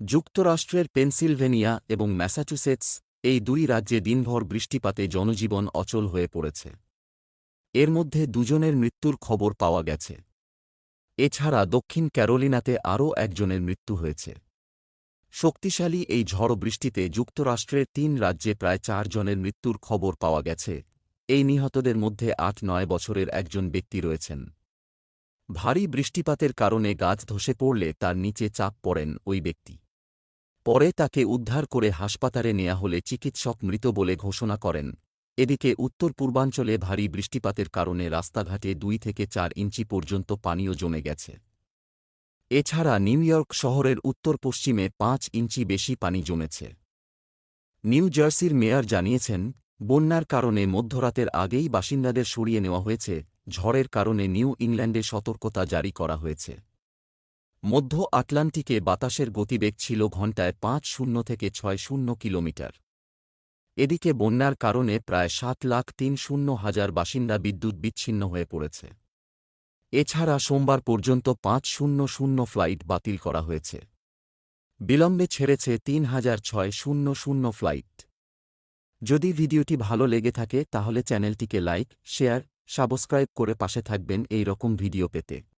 যুক্তরাষ্ট্রের পেনসিলভেনিয়া এবং ম্যাসাচুসেটস এই দুই রাজ্যে দিনভর বৃষ্টিপাতে জনজীবন অচল হয়ে পড়েছে। এর মধ্যে দুজনের মৃত্যুর খবর পাওয়া গেছে। এছাড়া দক্ষিণ ক্যারোলিনাতে আরও একজনের মৃত্যু হয়েছে। শক্তিশালী এই ঝড় বৃষ্টিতে যুক্তরাষ্ট্রের তিন রাজ্যে প্রায় চারজনের মৃত্যুর খবর পাওয়া গেছে। এই নিহতদের মধ্যে আট নয় বছরের একজন ব্যক্তি রয়েছেন। ভারী বৃষ্টিপাতের কারণে গাছ ধসে পড়লে তার নিচে চাপ পড়েন ওই ব্যক্তি। পরে তাকে উদ্ধার করে হাসপাতালে নেয়া হলে চিকিৎসক মৃত বলে ঘোষণা করেন। এদিকে উত্তর পূর্বাঞ্চলে ভারী বৃষ্টিপাতের কারণে রাস্তাঘাটে দুই থেকে চার ইঞ্চি পর্যন্ত পানীয় জমে গেছে। এছাড়া নিউ ইয়র্ক শহরের উত্তর পশ্চিমে পাঁচ ইঞ্চি বেশি পানি জমেছে। নিউ জার্সির মেয়র জানিয়েছেন, বন্যার কারণে মধ্যরাতের আগেই বাসিন্দাদের সরিয়ে নেওয়া হয়েছে, ঝড়ের কারণে নিউ ইংল্যান্ডে সতর্কতা জারি করা হয়েছে। মধ্য আটলান্টিকে বাতাসের গতিবেগ ছিল ঘণ্টায় পাঁচ শূন্য থেকে ছয় শূন্য কিলোমিটার। এদিকে বন্যার কারণে প্রায় সাত লাখ তিন শূন্য হাজার বাসিন্দা বিদ্যুৎ বিচ্ছিন্ন হয়ে পড়েছে। এছাড়া সোমবার পর্যন্ত পাঁচ শূন্য শূন্য ফ্লাইট বাতিল করা হয়েছে। বিলম্বে ছেড়েছে তিন হাজার ছয় শূন্য শূন্য ফ্লাইট। যদি ভিডিওটি ভালো লেগে থাকে, তাহলে চ্যানেলটিকে লাইক, শেয়ার, সাবস্ক্রাইব করে পাশে থাকবেন এই রকম ভিডিও পেতে।